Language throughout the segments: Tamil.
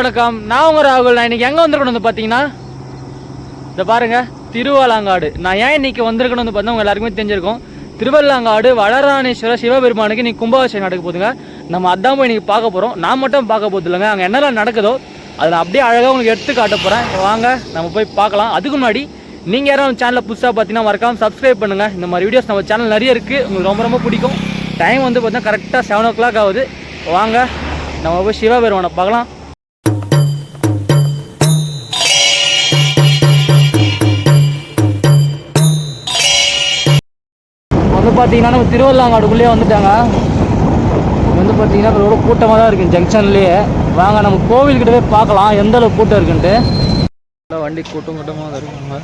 வணக்கம். நான் உங்கள் ராகுல். நான் இன்றைக்கி எங்கே வந்திருக்கணும்னு வந்து பார்த்தீங்கன்னா இதை பாருங்கள் திருவாலாங்காடு நான் ஏன் இன்னைக்கு வந்திருக்கணும்னு வந்து பார்த்தா உங்கள் எல்லாருக்குமே தெரிஞ்சிருக்கும். திருவல்லாங்காடு வளராணேஸ்வர சிவபெருமானுக்கு இன்றைக்கி கும்பாபிஷேகம் நடக்க போதுங்க நம்ம அதான் போய் இன்னைக்கு பார்க்க போகிறோம் நான் மட்டும் பார்க்க போகிறது இல்லைங்க. அங்கே என்னெல்லாம் நடக்குதோ அதில் அப்படியே அழகாக உங்களுக்கு எடுத்து காட்ட போகிறேன் வாங்க நம்ம போய் பார்க்கலாம். அதுக்கு முன்னாடி நீங்கள் யாரும் சேனலில் புதுசாக பார்த்தீங்கன்னா மறக்காமல் சப்ஸ்கிரைப் பண்ணுங்கள் இந்த மாதிரி வீடியோஸ் நம்ம சேனல் நிறைய இருக்குது உங்களுக்கு ரொம்ப ரொம்ப பிடிக்கும். டைம் வந்து பார்த்தீங்கன்னா கரெக்டாக செவன் ஓ கிளாக் ஆகுது. வாங்க நம்ம போய் சிவபெருமானை பார்க்கலாம். பார்த்தீங்கன்னா நம்ம திருவள்ளாங்காடுக்குள்ளேயே வந்துட்டாங்க. வந்து பார்த்தீங்கன்னா ரொம்ப கூட்டமாக தான் இருக்குது ஜங்ஷன்லேயே. வாங்க நம்ம கோவில்கிட்ட போய் பார்க்கலாம் எந்த அளவுக்கு கூட்டம் இருக்குன்ட்டு. வண்டி கூட்டம் கூட்டமாக இருக்குங்க.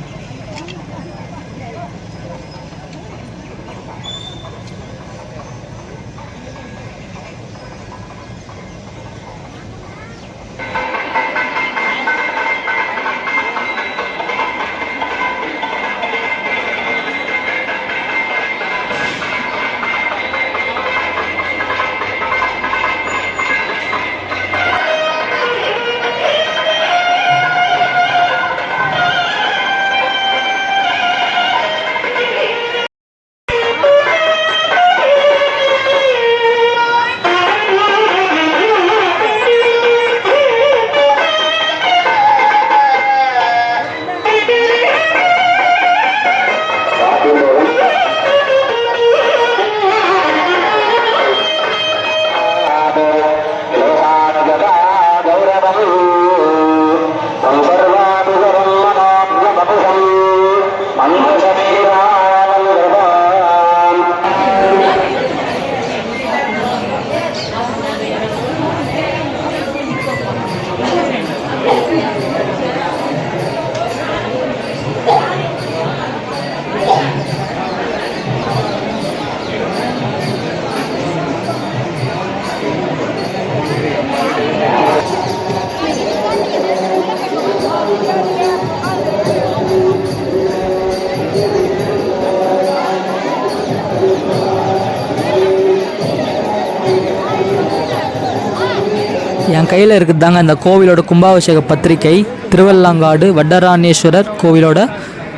என் கையில் இருக்குது தாங்க இந்த கோவிலோட கும்பாபிஷேக பத்திரிக்கை. திருவல்லாங்காடு வட்டராணேஸ்வரர் கோவிலோட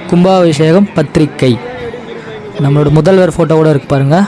கும்பாபிஷேகம் பத்திரிக்கை. நம்மளோட முதல்வர் ஃபோட்டோ கூட இருக்கு பாருங்கள்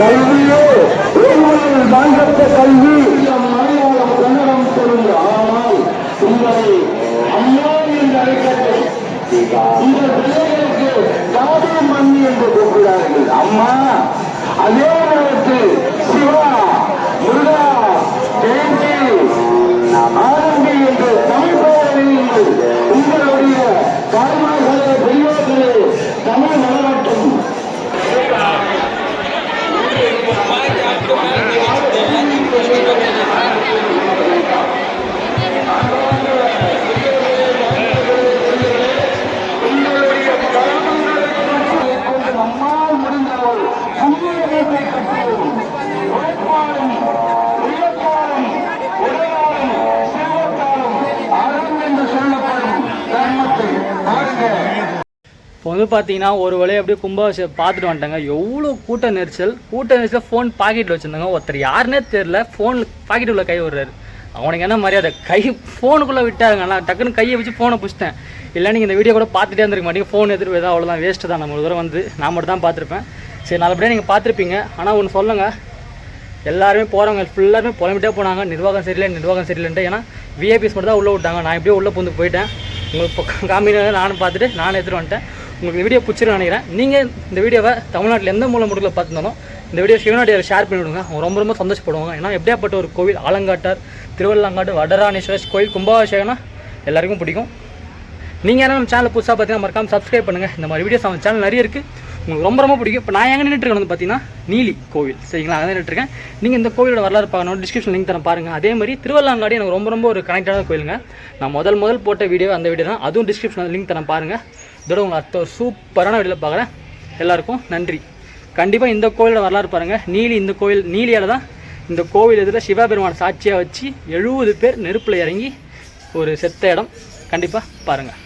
கல்வியோ ஒருவரில் வாங்கத்த கல்வி. மலையாளம் கன்னடம் சொல்லுங்க ஆனால் உங்களை அம்மா என்று அழைக்கட்டும். உங்கள் பிள்ளைகளுக்கு தாதி மண்ணி என்று கூப்பிடுகிறார்கள். அம்மா அதே நேரத்தில் சிவா முருகா இப்போ வந்து பார்த்தீங்கன்னா ஒரு வழியை அப்படியே கும்பாபிஷேகம் பார்த்துட்டு வந்துட்டாங்க. எவ்வளோ கூட்ட நெரிசல். கூட்ட நெரிசல் ஃபோன் பாக்கெட்டில் வச்சுருந்தாங்க. ஒருத்தர் யாருன்னே தெரில ஃபோன் பாக்கெட்டுக்குள்ளே கை விடுறாரு. அவனுக்கு என்ன மரியாதை? கை ஃபோனுக்குள்ளே விட்டாங்க நான் டக்குன்னு கையை வச்சு ஃபோனை பிடிச்சிட்டேன். இல்லை நீங்கள் இந்த வீடியோ கூட பார்த்துட்டே இருந்திருக்க மாட்டீங்க. ஃபோன் எடுத்துகிட்டு போய் தான் அவ்வளோதான் வேஸ்ட்டு தான். நம்ம ஒரு தூரம் வந்து நான் மட்டும் தான் பார்த்துருப்பேன். சரி நல்லபடியாக நீங்கள் பார்த்துருப்பீங்க. ஆனால் ஒன்று சொல்லுங்கள் எல்லாருமே போகிறவங்க ஃபுல்லாருமே புலம்பிட்டே போனாங்க. நிர்வாகம் சரியில்லை நிர்வாகம் சரியில்லைன்ட்டு. ஏன்னா விஐபிஸ் மட்டும் தான் உள்ளே விட்டாங்க. நான் எப்படியோ உள்ளே பூந்து போயிட்டேன். உங்களுக்கு காமினி நானும் பார்த்துட்டு நானும் எடுத்துகிட்டு வந்துட்டேன். உங்களுக்கு இந்த வீடியோ பிடிச்சிருன்னு நினைக்கிறேன். நீங்கள் இந்த வீடியோவை தமிழ்நாட்டில் எந்த மூல முடுக்கில் பார்த்துருந்தாலும் இந்த வீடியோ சிவனாடியார் ஷேர் பண்ணி விடுங்க அவங்க ரொம்ப ரொம்ப சந்தோஷப்படுவாங்க. ஏன்னா எப்படியாப்பட்ட ஒரு கோவில்? ஆலங்காட்டார் திருவள்ளாங்காடு வடராணேஸ்வரர் கோயில் கும்பாபிஷேகம்னா எல்லாருக்கும் பிடிக்கும். நீங்கள் யாரும் நம்ம சேனல் புதுசாக பார்த்தீங்கன்னா மறக்காம சப்ஸ்கிரைப் பண்ணுங்கள் இந்த மாதிரி வீடியோஸ் நம்ம சேனல் நிறைய இருக்குது உங்களுக்கு ரொம்ப ரொம்ப பிடிக்கும். இப்போ நான் எங்கே நின்றுட்டு வந்து பார்த்தீங்கன்னா நீலி கோவில். சரிங்களா? அங்கே நின்றுட்டுருக்கேன் நீங்கள் இந்த கோவிலோட வரலாறு பார்க்கணும். டிஸ்கிரிப்ஷன் லிங்க் தரேன் பாருங்கள் அதே மாதிரி திருவள்ளாங்காடி எனக்கு ரொம்ப ரொம்ப ஒரு கனெக்டான கோயிலுங்க நான் முதல் முதல் போட்ட வீடியோ அந்த வீடியோ தான். அதுவும் டிஸ்கிரிப்ஷன் லிங்க் தரேன் பாருங்கள் இதோட உங்களை அடுத்த ஒரு சூப்பரான வீடியோவில் பார்க்குறேன். எல்லாருக்கும் நன்றி. கண்டிப்பாக இந்த கோவிலோட வரலாறு பாருங்கள் நீலி இந்த கோவில் நீலியால் தான் இந்த கோவில் இதில் சிவபெருமான் சாட்சியாக வச்சு எழுபது பேர் நெருப்பில் இறங்கி ஒரு செத்த இடம். கண்டிப்பாக பாருங்கள்